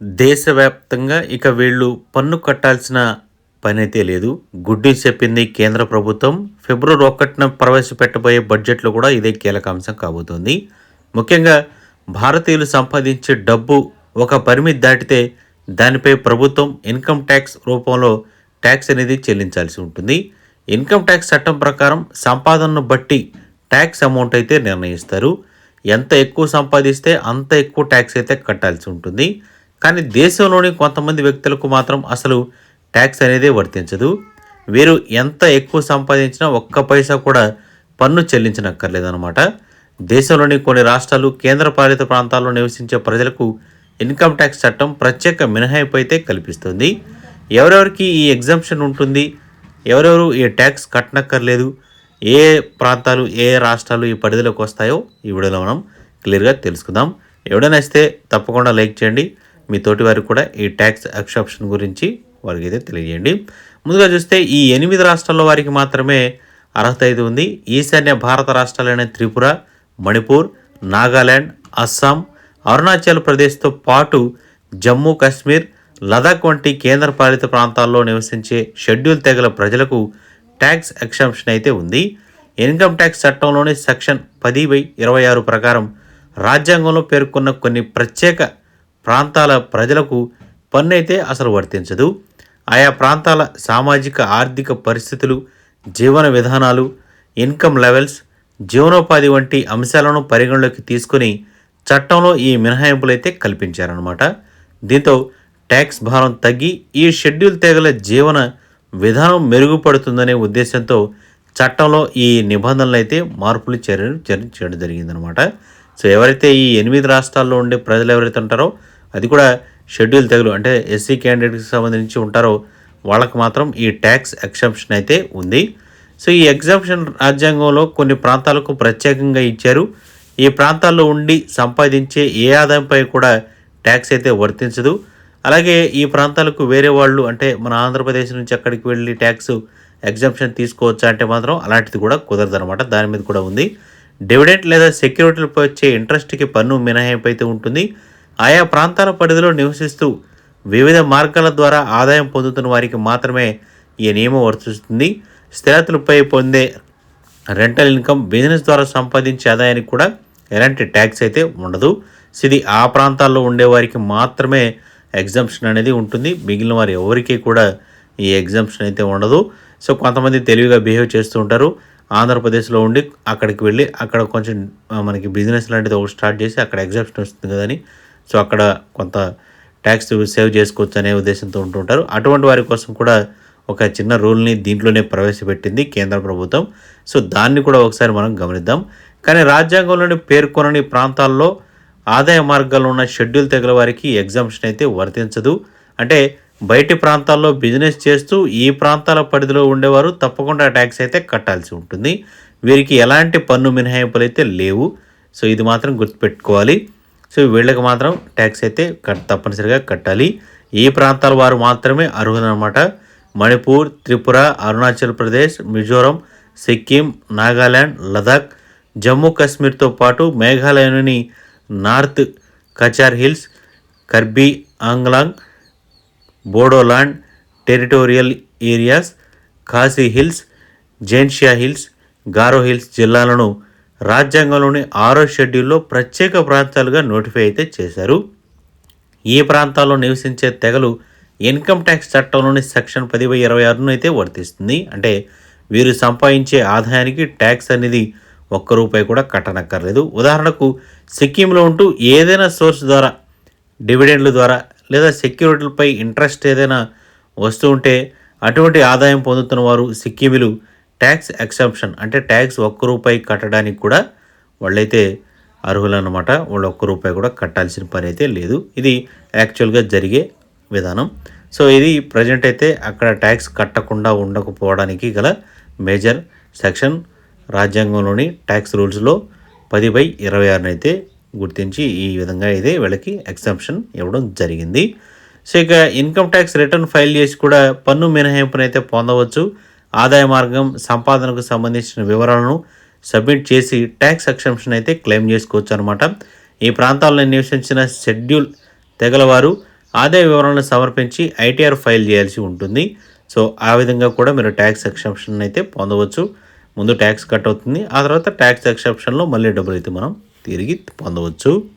దేశవ్యాప్తంగా ఇక వీళ్ళు పన్ను కట్టాల్సిన పనైతే లేదు. గుడ్డి చెప్పింది కేంద్ర ప్రభుత్వం. ఫిబ్రవరి ఒకటిన ప్రవేశపెట్టబోయే బడ్జెట్లో కూడా ఇదే కీలక అంశం కాబోతోంది. ముఖ్యంగా భారతీయులు సంపాదించే డబ్బు ఒక పరిమితి దాటితే దానిపై ప్రభుత్వం ఇన్కమ్ ట్యాక్స్ రూపంలో ట్యాక్స్ అనేది చెల్లించాల్సి ఉంటుంది. ఇన్కమ్ ట్యాక్స్ చట్టం ప్రకారం సంపాదనను బట్టి ట్యాక్స్ అమౌంట్ అయితే నిర్ణయిస్తారు. ఎంత ఎక్కువ సంపాదిస్తే అంత ఎక్కువ ట్యాక్స్ అయితే కట్టాల్సి ఉంటుంది. కానీ దేశంలోని కొంతమంది వ్యక్తులకు మాత్రం అసలు ట్యాక్స్ అనేది వర్తించదు. వీరు ఎంత ఎక్కువ సంపాదించినా ఒక్క పైసా కూడా పన్ను చెల్లించనక్కర్లేదన్నమాట. దేశంలోని కొన్ని రాష్ట్రాలు కేంద్రపాలిత ప్రాంతాల్లో నివసించే ప్రజలకు ఇన్కమ్ ట్యాక్స్ చట్టం ప్రత్యేక మినహాయింపు అయితే కల్పిస్తుంది. ఎవరెవరికి ఈ ఎగ్జామ్షన్ ఉంటుంది? ఎవరెవరు ఈ ట్యాక్స్ కట్టనక్కర్లేదు? ఏ ప్రాంతాలు ఏ రాష్ట్రాలు ఈ పరిధిలోకి వస్తాయో ఈ వీడియోలో మనం క్లియర్గా తెలుసుకుందాం. ఎవడనైస్తే తప్పకుండా లైక్ చేయండి. మీ తోటి వారికి కూడా ఈ ట్యాక్స్ ఎక్సెప్షన్ గురించి వారికి అయితే తెలియజేయండి. ముందుగా చూస్తే ఈ ఎనిమిది రాష్ట్రాల్లో వారికి మాత్రమే అర్హత అయితే ఉంది. ఈశాన్య భారత రాష్ట్రాలైన త్రిపుర మణిపూర్ నాగాల్యాండ్ అస్సాం అరుణాచల్ ప్రదేశ్తో పాటు జమ్మూ కాశ్మీర్ లదాఖ్ వంటి కేంద్రపాలిత ప్రాంతాల్లో నివసించే షెడ్యూల్ తెగల ప్రజలకు ట్యాక్స్ ఎక్సెంప్షన్ అయితే ఉంది. ఇన్కమ్ ట్యాక్స్ చట్టంలోని సెక్షన్ పది బై ఇరవై ఆరు ప్రకారం రాజ్యాంగంలో పేర్కొన్న కొన్ని ప్రత్యేక ప్రాంతాల ప్రజలకు పన్ను అయితే అసలు వర్తించదు. ఆయా ప్రాంతాల సామాజిక ఆర్థిక పరిస్థితులు జీవన విధానాలు ఇన్కమ్ లెవెల్స్ జీవనోపాధి వంటి అంశాలను పరిగణలోకి తీసుకుని చట్టంలో ఈ మినహాయింపులు అయితే కల్పించారనమాట దీంతో ట్యాక్స్ భారం తగ్గి ఈ షెడ్యూల్ తెగల జీవన విధానం మెరుగుపడుతుందనే ఉద్దేశంతో చట్టంలో ఈ నిబంధనలు అయితే మార్పులు చర్యలు చేయడం జరిగిందనమాట సో ఎవరైతే ఈ ఎనిమిది రాష్ట్రాల్లో ఉండే ప్రజలు ఎవరైతే ఉంటారో అది కూడా షెడ్యూల్ తెగులు. అంటే ఎస్సీ క్యాండిడేట్కి సంబంధించి ఉంటారో వాళ్ళకి మాత్రం ఈ ట్యాక్స్ ఎక్సెంప్షన్ అయితే ఉంది. సో ఈ ఎగ్జామ్షన్ రాజ్యాంగంలో కొన్ని ప్రాంతాలకు ప్రత్యేకంగా ఇచ్చారు. ఈ ప్రాంతాల్లో ఉండి సంపాదించే ఏ ఆదాయంపై కూడా ట్యాక్స్ అయితే వర్తించదు. అలాగే ఈ ప్రాంతాలకు వేరే వాళ్ళు అంటే మన ఆంధ్రప్రదేశ్ నుంచి అక్కడికి వెళ్ళి ట్యాక్స్ ఎగ్జామ్షన్ తీసుకోవచ్చా అంటే మాత్రం అలాంటిది కూడా కుదరదు అనమాట దాని మీద కూడా ఉంది. డివిడెంట్ లేదా సెక్యూరిటీలపై వచ్చే ఇంట్రెస్ట్కి పన్ను మినహాయింపు అయితే ఉంటుంది. ఆయా ప్రాంతాల పరిధిలో నివసిస్తూ వివిధ మార్గాల ద్వారా ఆదాయం పొందుతున్న వారికి మాత్రమే ఈ నియమం వర్తిస్తుంది. స్థిరతలపై పొందే రెంటల్ ఇన్కమ్ బిజినెస్ ద్వారా సంపాదించే ఆదాయానికి కూడా ఎలాంటి ట్యాక్స్ అయితే ఉండదు. ఇది ఆ ప్రాంతాల్లో ఉండేవారికి మాత్రమే ఎగ్జామ్షన్ అనేది ఉంటుంది. మిగిలిన వారు ఎవరికీ కూడా ఈ ఎగ్జామ్షన్ అయితే ఉండదు. సో కొంతమంది తెలివిగా బిహేవ్ చేస్తూ ఉంటారు. ఆంధ్రప్రదేశ్లో ఉండి అక్కడికి వెళ్ళి అక్కడ కొంచెం మనకి బిజినెస్ లాంటిది ఒకటి స్టార్ట్ చేసి అక్కడ ఎగ్జామ్షన్ వస్తుంది కదని. సో అక్కడ కొంత ట్యాక్స్ సేవ్ చేసుకోవచ్చు అనే ఉద్దేశంతో ఉంటుంటారు. అటువంటి వారి కోసం కూడా ఒక చిన్న రూల్ని దీంట్లోనే ప్రవేశపెట్టింది కేంద్ర ప్రభుత్వం. సో దాన్ని కూడా ఒకసారి మనం గమనిద్దాం. కానీ రాజ్యాంగంలోని పేర్కొనని ప్రాంతాల్లో ఆదాయ మార్గాల్లో ఉన్న షెడ్యూల్ తెగల వారికి ఎగ్జామ్షన్ అయితే వర్తించదు. అంటే బయటి ప్రాంతాల్లో బిజినెస్ చేస్తూ ఈ ప్రాంతాల పరిధిలో ఉండేవారు తప్పకుండా ట్యాక్స్ అయితే కట్టాల్సి ఉంటుంది. వీరికి ఎలాంటి పన్ను మినహాయింపులు అయితే లేవు. సో ఇది మాత్రం గుర్తుపెట్టుకోవాలి. సో వీళ్ళకి మాత్రం ట్యాక్స్ అయితే కట్ తప్పనిసరిగా కట్టాలి. ఈ ప్రాంతాల వారు మాత్రమే అర్హులన్నమాట. మణిపూర్ త్రిపుర అరుణాచల్ ప్రదేశ్ మిజోరం సిక్కిం నాగాల్యాండ్ లదాఖ్ జమ్మూ కాశ్మీర్తో పాటు మేఘాలయలోని north Cachar hills Karbi Anglong Bodoland territorial areas Khasi hills Jaintia hills Garo hills జిల్లాలను రాజ్యాంగంలోని ఆరో షెడ్యూల్లో ప్రత్యేక ప్రాంతాలుగా నోటిఫై అయితే చేశారు. ఈ ప్రాంతాల్లో నివసించే తెగలు ఇన్కమ్ ట్యాక్స్ చట్టంలోని సెక్షన్ పది బై ఇరవై ఆరును అయితే వర్తిస్తుంది. అంటే వీరు సంపాదించే ఆదాయానికి ట్యాక్స్ అనేది ఒక్క రూపాయి కూడా కట్టనక్కర్లేదు. ఉదాహరణకు సిక్కింలో ఉంటూ ఏదైనా సోర్స్ ద్వారా డివిడెండ్ల ద్వారా లేదా సెక్యూరిటీలపై ఇంట్రెస్ట్ ఏదైనా వస్తూ ఉంటే అటువంటి ఆదాయం పొందుతున్న వారు సిక్కిములు ట్యాక్స్ ఎక్సెంప్షన్ అంటే ట్యాక్స్ ఒక్క రూపాయి కట్టడానికి కూడా వాళ్ళైతే అర్హులన్నమాట. వాళ్ళు ఒక్క రూపాయి కూడా కట్టాల్సిన పని అయితే లేదు. ఇది యాక్చువల్గా జరిగే విధానం. సో ఇది ప్రజెంట్ అయితే అక్కడ ట్యాక్స్ కట్టకుండా ఉండకపోవడానికి గల మేజర్ సెక్షన్ రాజ్యాంగంలోని ట్యాక్స్ రూల్స్లో పది బై ఇరవై ఆరునైతే గుర్తించి ఈ విధంగా అయితే వీళ్ళకి ఎగ్జామ్షన్ ఇవ్వడం జరిగింది. సో ఇక ఇన్కమ్ ట్యాక్స్ రిటర్న్ ఫైల్ చేసి కూడా పన్ను మినహాయింపును అయితే పొందవచ్చు. ఆదాయ మార్గం సంపాదనకు సంబంధించిన వివరాలను సబ్మిట్ చేసి ట్యాక్స్ ఎక్సెంప్షన్ అయితే క్లెయిమ్ చేసుకోవచ్చు అనమాట ఈ ప్రాంతాల్లో నివసించిన షెడ్యూల్ తెగలవారు ఆదాయ వివరాలను సమర్పించి ఐటీఆర్ ఫైల్ చేయాల్సి ఉంటుంది. సో ఆ విధంగా కూడా మీరు ట్యాక్స్ ఎక్సెప్షన్ అయితే పొందవచ్చు. ముందు ట్యాక్స్ కట్ అవుతుంది. ఆ తర్వాత ట్యాక్స్ ఎక్సెప్షన్లో మళ్ళీ డబ్బులు అయితే మనం తిరిగి పొందవచ్చు.